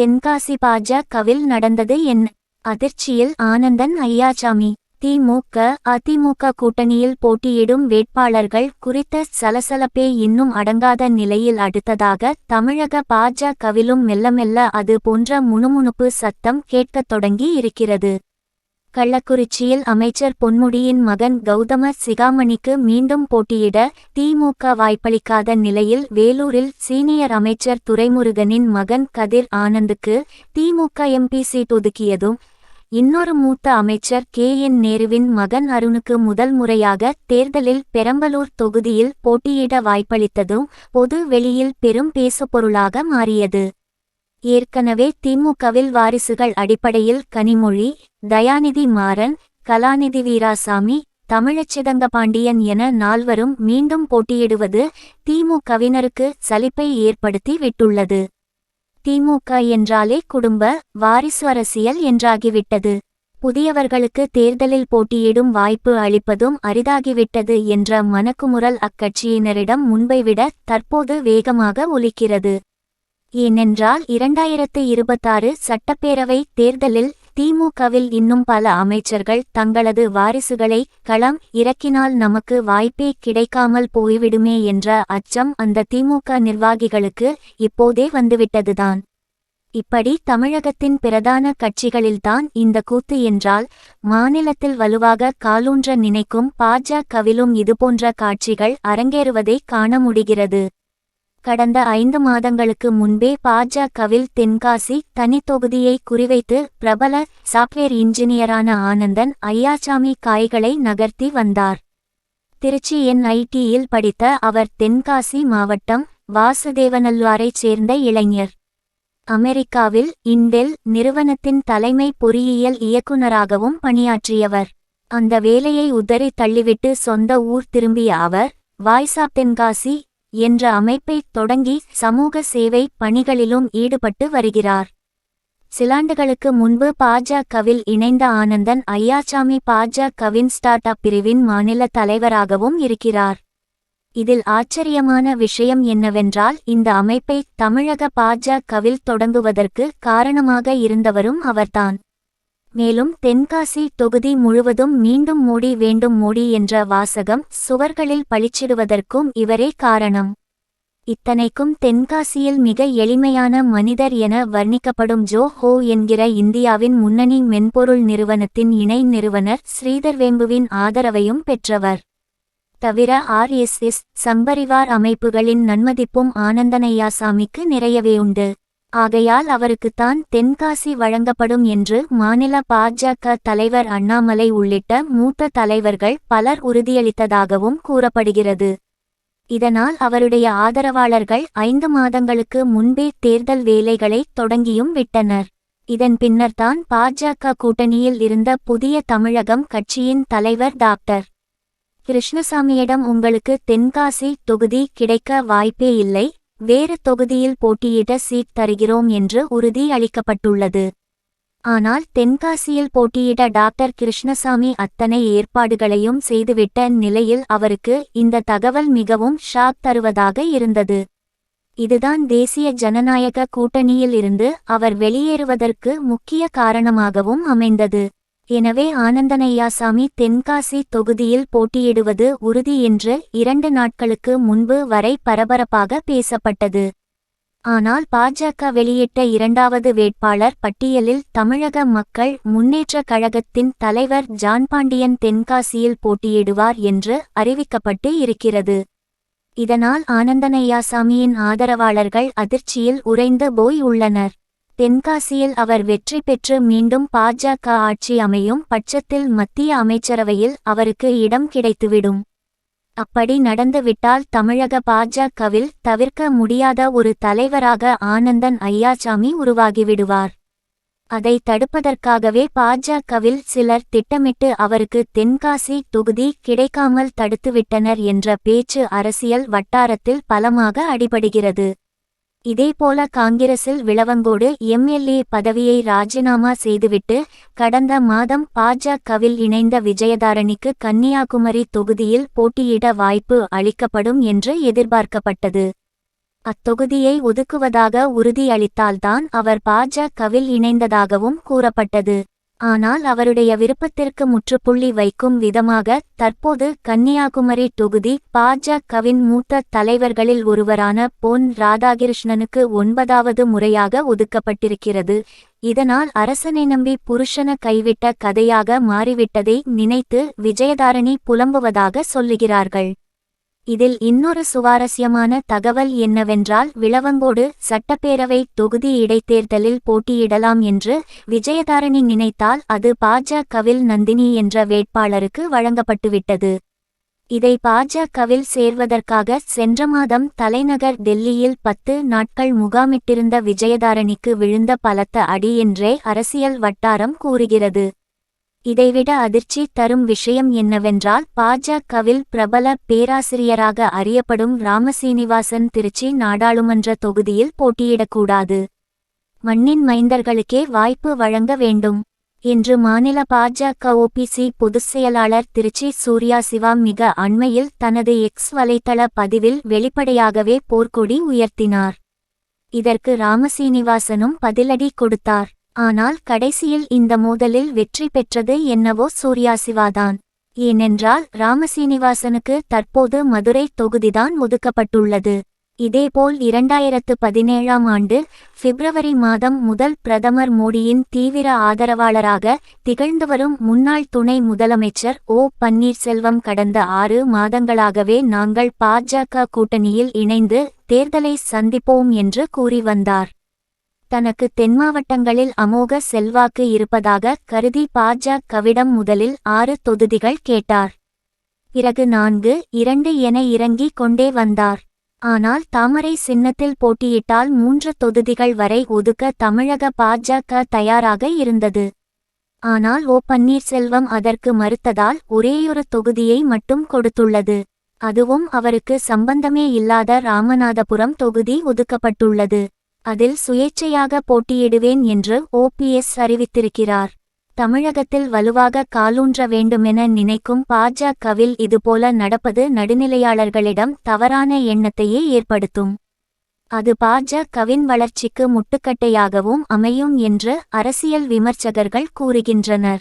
தென்காசி பாஜகவில் நடந்தது என்ன அதிர்ச்சியில் ஆனந்தன் ஐயாசாமி. திமுக அதிமுக கூட்டணியில் போட்டியிடும் வேட்பாளர்கள் குறித்த சலசலப்பே இன்னும் அடங்காத நிலையில் அடுத்ததாக தமிழக பாஜகவிலும் மெல்ல மெல்ல அது போன்ற முணுமுணுப்பு சத்தம் கேட்கத் தொடங்கி இருக்கிறது. கள்ளக்குறிச்சியில் அமைச்சர் பொன்முடியின் மகன் கௌதம சிகாமணிக்கு மீண்டும் போட்டியிட திமுக வாய்ப்பளிக்காத நிலையில் வேலூரில் சீனியர் அமைச்சர் துரைமுருகனின் மகன் கதிர் ஆனந்துக்கு திமுக எம்பி சீட் ஒதுக்கியதும் இன்னொரு மூத்த அமைச்சர் கே என் நேருவின் மகன் அருணுக்கு முதல் முறையாக தேர்தலில் பெரம்பலூர் தொகுதியில் போட்டியிட வாய்ப்பளித்ததும் பொது வெளியில் பெரும் பேசுபொருளாக மாறியது. ஏற்கனவே திமுகவில் வாரிசுகள் அடிப்படையில் கனிமொழி தயாநிதி மாறன் கலாநிதி வீராசாமி தமிழச்சிதங்கபாண்டியன் என நால்வரும் மீண்டும் போட்டியிடுவது திமுகவினருக்கு சலிப்பை ஏற்படுத்தி விட்டுள்ளது. திமுக என்றாலே குடும்ப வாரிசு அரசியல் என்றாகிவிட்டது. புதியவர்களுக்கு தேர்தலில் போட்டியிடும் வாய்ப்பு அளிப்பதும் அரிதாகிவிட்டது என்ற மனக்குமுறல் அக்கட்சியினரிடம் முன்பை விட தற்போது வேகமாக ஒலிக்கிறது. ஏனென்றால் இரண்டாயிரத்து இருபத்தாறு சட்டப்பேரவை தேர்தலில் திமுகவில் இன்னும் பல அமைச்சர்கள் தங்களது வாரிசுகளை களம் இறக்கினால் நமக்கு வாய்ப்பே கிடைக்காமல் போய்விடுமே என்ற அச்சம் அந்த திமுக நிர்வாகிகளுக்கு இப்போதே வந்துவிட்டதுதான். இப்படி தமிழகத்தின் பிரதான கட்சிகளில்தான் இந்த கூத்து என்றால் மாநிலத்தில் வலுவாக காலூன்ற நினைக்கும் பாஜகவிலும் இதுபோன்ற காட்சிகள் அரங்கேறுவதை காண முடிகிறது. கடந்த ஐந்து மாதங்களுக்கு முன்பே பாஜகவில் தென்காசி தனித்தொகுதியை குறிவைத்து பிரபல சாப்ட்வேர் இன்ஜினியரான ஆனந்தன் ஐயாசாமி காய்களை நகர்த்தி வந்தார். திருச்சி என்ஐடியில் படித்த அவர் தென்காசி மாவட்டம் வாசுதேவநல்வாரைச் சேர்ந்த இளைஞர். அமெரிக்காவில் இண்டெல் நிறுவனத்தின் தலைமை பொறியியல் இயக்குநராகவும் பணியாற்றியவர். அந்த வேலையை உதறி தள்ளிவிட்டு சொந்த ஊர் திரும்பிய அவர் வாய்ஸ் ஆப் தென்காசி என்ற அமைப்பை தொடங்கி சமூக சேவை பணிகளிலும் ஈடுபட்டு வருகிறார். சிலாண்டுகளுக்கு முன்பு பாஜகவில் இணைந்த ஆனந்தன் ஐயாசாமி பாஜகவின் ஸ்டார்ட் அப் பிரிவின் மாநில தலைவராகவும் இருக்கிறார். இதில் ஆச்சரியமான விஷயம் என்னவென்றால் இந்த அமைப்பை தமிழக பாஜகவில் தொடங்குவதற்கு காரணமாக இருந்தவரும் அவர்தான். மேலும் தென்காசி தொகுதி முழுவதும் மீண்டும் மோடி வேண்டும் மோடி என்ற வாசகம் சுவர்களில் பளிச்சிடுவதற்கும் இவரே காரணம். இத்தனைக்கும் தென்காசியில் மிக எளிமையான மனிதர் என வர்ணிக்கப்படும் ஜோ ஹோ என்கிற இந்தியாவின் முன்னணி மென்பொருள் நிறுவனத்தின் இணை நிறுவனர் ஸ்ரீதர் வேம்புவின் ஆதரவையும் பெற்றவர். தவிர ஆர்எஸ்எஸ் சம்பரிவார் அமைப்புகளின் நன்மதிப்பும் ஆனந்தனையாசாமிக்கு நிறையவே உண்டு. ஆகையால் அவருக்குத்தான் தென்காசி வழங்கப்படும் என்று மாநில பாஜக தலைவர் அண்ணாமலை உள்ளிட்ட மூத்த தலைவர்கள் பலர் உறுதியளித்ததாகவும் கூறப்படுகிறது. இதனால் அவருடைய ஆதரவாளர்கள் ஐந்து மாதங்களுக்கு முன்பே தேர்தல் வேலைகளை தொடங்கியும் விட்டனர். இதன் பின்னர்தான் பாஜக கூட்டணியில் இருந்த புதிய தமிழகம் கட்சியின் தலைவர் டாக்டர் கிருஷ்ணசாமியிடம் உங்களுக்கு தென்காசி தொகுதி கிடைக்க வாய்ப்பே இல்லை வேறு தொகுதியில் போட்டியிட சீட் தருகிறோம் என்று உறுதி அளிக்கப்பட்டுள்ளது. ஆனால் தென்காசியில் போட்டியிட டாக்டர் கிருஷ்ணசாமி அத்தனை ஏற்பாடுகளையும் செய்துவிட்ட நிலையில் அவருக்கு இந்த தகவல் மிகவும் ஷாக் தருவதாக இருந்தது. இதுதான் தேசிய ஜனநாயக கூட்டணியில் இருந்து அவர் வெளியேறுவதற்கு முக்கிய காரணமாகவும் அமைந்தது. எனவே ஆனந்தனையாசாமி தென்காசி தொகுதியில் போட்டியிடுவது உறுதி என்று இரண்டு நாட்களுக்கு முன்பு வரை பரபரப்பாக பேசப்பட்டது. ஆனால் பாஜக வெளியிட்ட இரண்டாவது வேட்பாளர் பட்டியலில் தமிழக மக்கள் முன்னேற்ற கழகத்தின் தலைவர் ஜான் பாண்டியன் தென்காசியில் போட்டியிடுவார் என்று அறிவிக்கப்பட்டு இருக்கிறது. இதனால் ஆனந்தனையாசாமியின் ஆதரவாளர்கள் அதிர்ச்சியில் உறைந்து போய் உள்ளனர். தென்காசியில் அவர் வெற்றி பெற்று மீண்டும் பாஜக ஆட்சி அமையும் பட்சத்தில் மத்திய அமைச்சரவையில் அவருக்கு இடம் கிடைத்துவிடும். அப்படி நடந்துவிட்டால் தமிழக பாஜகவில் தவிர்க்க முடியாத ஒரு தலைவராக ஆனந்தன் ஐயாசாமி உருவாகிவிடுவார். அதை தடுப்பதற்காகவே பாஜகவில் சிலர் திட்டமிட்டு அவருக்கு தென்காசி தொகுதி கிடைக்காமல் தடுத்துவிட்டனர் என்ற பேச்சு அரசியல் வட்டாரத்தில் பலமாக அடிபடுகிறது. இதேபோல காங்கிரசில் விளவங்கோடு எம்எல்ஏ பதவியை ராஜினாமா செய்துவிட்டு கடந்த மாதம் பாஜகவில் இணைந்த விஜயதாரணிக்கு கன்னியாகுமரி தொகுதியில் போட்டியிட வாய்ப்பு அளிக்கப்படும் என்று எதிர்பார்க்கப்பட்டது. அத்தொகுதியை ஒதுக்குவதாக உறுதியளித்தால்தான் அவர் பாஜகவில் இணைந்ததாகவும் கூறப்பட்டது. ஆனால் அவருடைய விருப்பத்திற்கு முற்றுப்புள்ளி வைக்கும் விதமாக தற்போது கன்னியாகுமரி தொகுதி பாஜகவின் மூத்த தலைவர்களில் ஒருவரான பொன் ராதாகிருஷ்ணனுக்கு ஒன்பதாவது முறையாக ஒதுக்கப்பட்டிருக்கிறது. இதனால் அரசனை நம்பி புருஷன கைவிட்ட கதையாக மாறிவிட்டதை நினைத்து விஜயதாரணி புலம்புவதாக சொல்லுகிறார்கள். இதில் இன்னொரு சுவாரஸ்யமான தகவல் என்னவென்றால் விளவங்கோடு சட்டப்பேரவை தொகுதி இடைத்தேர்தலில் போட்டியிடலாம் என்று விஜயதாரணி நினைத்தால் அது பாஜகவில் நந்தினி என்ற வேட்பாளருக்கு வழங்கப்பட்டுவிட்டது. இதை பாஜகவில் சேர்வதற்காக சென்ற மாதம் தலைநகர் டெல்லியில் பத்து நாட்கள் முகாமிட்டிருந்த விஜயதாரணிக்கு விழுந்த பலத்த அடி என்றே அரசியல் வட்டாரம் கூறுகிறது. இதைவிட அதிர்ச்சி தரும் விஷயம் என்னவென்றால் பாஜகவில் பிரபல பேராசிரியராக அறியப்படும் ராமசீனிவாசன் திருச்சி நாடாளுமன்ற தொகுதியில் போட்டியிடக்கூடாது. மண்ணின் மைந்தர்களுக்கே வாய்ப்பு வழங்க வேண்டும் என்று மாநில பாஜக ஓபிசி பொதுச் செயலாளர் திருச்சி சூர்யா சிவா மிக அண்மையில் தனது எக்ஸ் வலைத்தள பதிவில் வெளிப்படையாகவே போர்க்கொடி உயர்த்தினார். இதற்கு ராமசீனிவாசனும் பதிலடி கொடுத்தார். ஆனால் கடைசியில் இந்த மோதலில் வெற்றி பெற்றது என்னவோ சூர்யா சிவாதான் ஏனென்றால் ராமசீனிவாசனுக்கு தற்போது மதுரை தொகுதிதான் ஒதுக்கப்பட்டுள்ளது. இதேபோல் இரண்டாயிரத்து பதினேழாம் ஆண்டு பிப்ரவரி மாதம் முதல் பிரதமர் மோடியின் தீவிர ஆதரவாளராக திகழ்ந்து வரும் முன்னாள் துணை முதலமைச்சர் ஓ. பன்னீர்செல்வம் கடந்த ஆறு மாதங்களாகவே நாங்கள் பாஜக கூட்டணியில் இணைந்து தேர்தலை சந்திப்போம் என்று கூறி வந்தார். தனக்கு தென்மாவட்டங்களில் அமோக செல்வாக்கு இருப்பதாக கருதி பாஜகவிடம் முதலில் ஆறு தொகுதிகள் கேட்டார். பிறகு நான்கு இரண்டு என இறங்கி கொண்டே வந்தார். ஆனால் தாமரை சின்னத்தில் போட்டியிட்டால் மூன்று தொகுதிகள் வரை ஒதுக்க தமிழக பாஜக தயாராக இருந்தது. ஆனால் ஓ பன்னீர்செல்வம் அதற்கு மறுத்ததால் ஒரேயொரு தொகுதியை மட்டும் கொடுத்துள்ளது. அதுவும் அவருக்கு சம்பந்தமே இல்லாத ராமநாதபுரம் தொகுதி ஒதுக்கப்பட்டுள்ளது. அதில் சுயேட்சையாக போட்டியிடுவேன் என்று ஓபிஎஸ் அறிவித்திருக்கிறார். தமிழகத்தில் வலுவாக காலூன்ற வேண்டுமென நினைக்கும் பாஜகவில் இதுபோல நடப்பது நடுநிலையாளர்களிடம் தவறான எண்ணத்தையே ஏற்படுத்தும். அது பாஜகவின் வளர்ச்சிக்கு முட்டுக்கட்டையாகவும் அமையும் என்று அரசியல் விமர்சகர்கள் கூறுகின்றனர்.